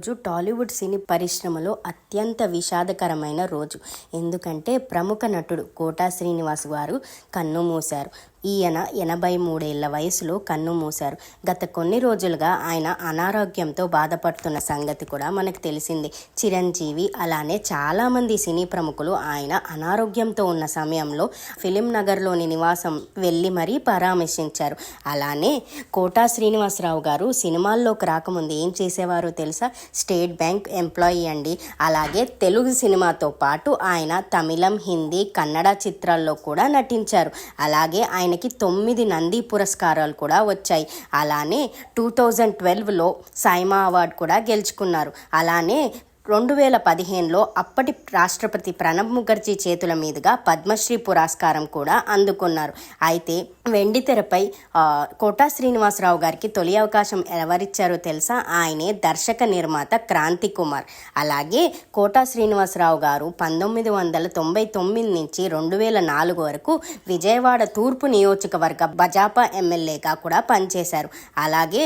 ఈరోజు టాలీవుడ్ సినీ పరిశ్రమలో అత్యంత విషాదకరమైన రోజు. ఎందుకంటే ప్రముఖ నటుడు కోటా శ్రీనివాస్ గారు కన్ను మూశారు. ఈయన ఎనభై మూడేళ్ళ వయసులో కన్ను మూశారు. గత కొన్ని రోజులుగా ఆయన అనారోగ్యంతో బాధపడుతున్న సంగతి కూడా మనకు తెలిసింది. చిరంజీవి అలానే చాలామంది సినీ ప్రముఖులు ఆయన అనారోగ్యంతో ఉన్న సమయంలో ఫిలిం నగర్లోని నివాసం వెళ్ళి మరీ పరామర్శించారు. అలానే కోటా శ్రీనివాసరావు గారు సినిమాల్లోకి రాకముందు ఏం చేసేవారో తెలుసా? స్టేట్ బ్యాంక్ ఎంప్లాయీ అండి. అలాగే తెలుగు సినిమాతో పాటు ఆయన తమిళం హిందీ కన్నడ చిత్రాల్లో కూడా నటించారు. అలాగే ఆయన ఆయనకి తొమ్మిది నంది పురస్కారాలు కూడా వచ్చాయి. అలానే టూ థౌజండ్ ట్వెల్వ్లో సైమా అవార్డు కూడా గెలుచుకున్నారు. అలానే రెండు వేల పదిహేనులో అప్పటి రాష్ట్రపతి ప్రణబ్ ముఖర్జీ చేతుల మీదుగా పద్మశ్రీ పురస్కారం కూడా అందుకున్నారు. అయితే వెండి తెరపై కోటా శ్రీనివాసరావు గారికి తొలి అవకాశం ఎవరిచ్చారో తెలుసా? ఆయనే దర్శక నిర్మాత క్రాంతి కుమార్. అలాగే కోటా శ్రీనివాసరావు గారు పంతొమ్మిది వందల తొంభై తొమ్మిది నుంచి రెండు వేల నాలుగు వరకు విజయవాడ తూర్పు నియోజకవర్గ బజాపా ఎమ్మెల్యేగా కూడా పనిచేశారు. అలాగే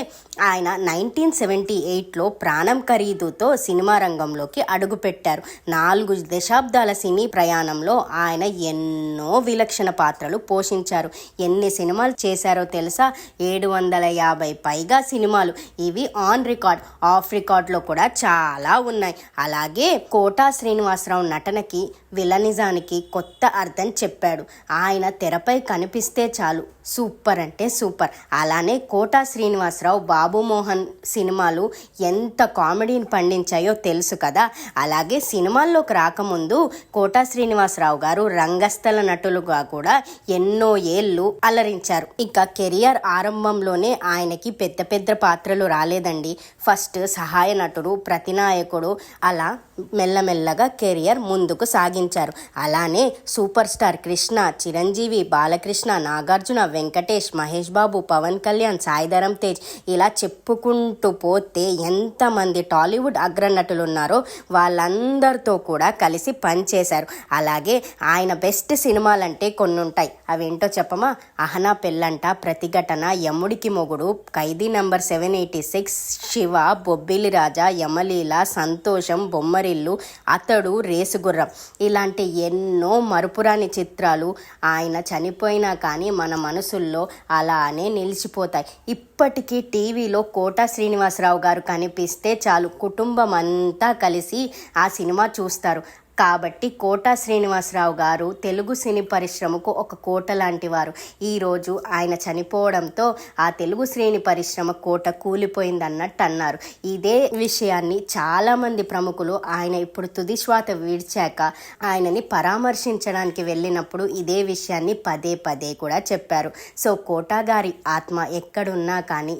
ఆయన నైన్టీన్ సెవెంటీ ఎయిట్లో ప్రాణం ఖరీదుతో సినిమా రంగం రంగంలోకి అడుగుపెట్టారు. నాలుగు దశాబ్దాల సినీ ప్రయాణంలో ఆయన ఎన్నో విలక్షణ పాత్రలు పోషించారు. ఎన్ని సినిమాలు చేశారో తెలుసా? ఏడు వందల యాభై పైగా సినిమాలు. ఇవి ఆన్ రికార్డ్ ఆఫ్ రికార్డ్లో కూడా చాలా ఉన్నాయి. అలాగే కోటా శ్రీనివాసరావు నటనకి విలనిజానికి కొత్త అర్థం చెప్పాడు. ఆయన తెరపై కనిపిస్తే చాలు. సూపర్ అంటే సూపర్. అలానే కోటా శ్రీనివాసరావు బాబు మోహన్ సినిమాలు ఎంత కామెడీని పండించాయో తెలుసు. కదా. అలాగే సినిమాల్లోకి రాకముందు కోటా శ్రీనివాసరావు గారు రంగస్థల నటులుగా కూడా ఎన్నో ఏళ్ళు అలరించారు. ఇక కెరియర్ ఆరంభంలోనే ఆయనకి పెద్ద పెద్ద పాత్రలు రాలేదండి. ఫస్ట్ సహాయ నటుడు ప్రతినాయకుడు అలా మెల్లమెల్లగా కెరియర్ ముందుకు సాగించారు. అలానే సూపర్ స్టార్ కృష్ణ చిరంజీవి బాలకృష్ణ నాగార్జున వెంకటేష్ మహేష్ బాబు పవన్ కళ్యాణ్ సాయిధరం తేజ్ ఇలా చెప్పుకుంటూ పోతే ఎంతమంది టాలీవుడ్ అగ్రనటులు ఉన్నారో వాళ్ళందరితో కూడా కలిసి పనిచేశారు. అలాగే ఆయన బెస్ట్ సినిమాలంటే కొన్ని ఉంటాయి అవేంటో చెప్పమా? అహనా పెళ్ళంట Pratighatana Yamudiki Mogudu Khaidi number seven eighty six Siva Bobbili Raja Yamaleela Santosham బొమ్మ బొమ్మరిల్లు అతడు రేసుగుర్రం. ఇలాంటి ఎన్నో మరుపురాని చిత్రాలు ఆయన చనిపోయినా కానీ మన మనసుల్లో అలానే నిలిచిపోతాయి. ఇప్పటికీ టీవీలో కోటా శ్రీనివాసరావు గారు కనిపిస్తే చాలు కుటుంబం అంతా కలిసి ఆ సినిమా చూస్తారు. కాబట్టి కోటా శ్రీనివాసరావు గారు తెలుగు సినీ పరిశ్రమకు ఒక కోట లాంటి వారు. ఈరోజు ఆయన చనిపోవడంతో ఆ తెలుగు శ్రేణి పరిశ్రమ కోట కూలిపోయింది అన్నట్టు అన్నారు. ఇదే విషయాన్ని చాలామంది ప్రముఖులు ఆయన ఇప్పుడు తుది శ్వాత విడిచాక ఆయనని పరామర్శించడానికి వెళ్ళినప్పుడు ఇదే విషయాన్ని పదే పదే కూడా చెప్పారు. సో కోటా గారి ఆత్మ ఎక్కడున్నా కానీ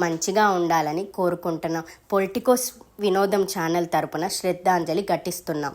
మంచిగా ఉండాలని కోరుకుంటున్నాం. పొలిటికోస్ వినోదం ఛానల్ తరపున శ్రద్ధాంజలి ఘటిస్తున్నాం.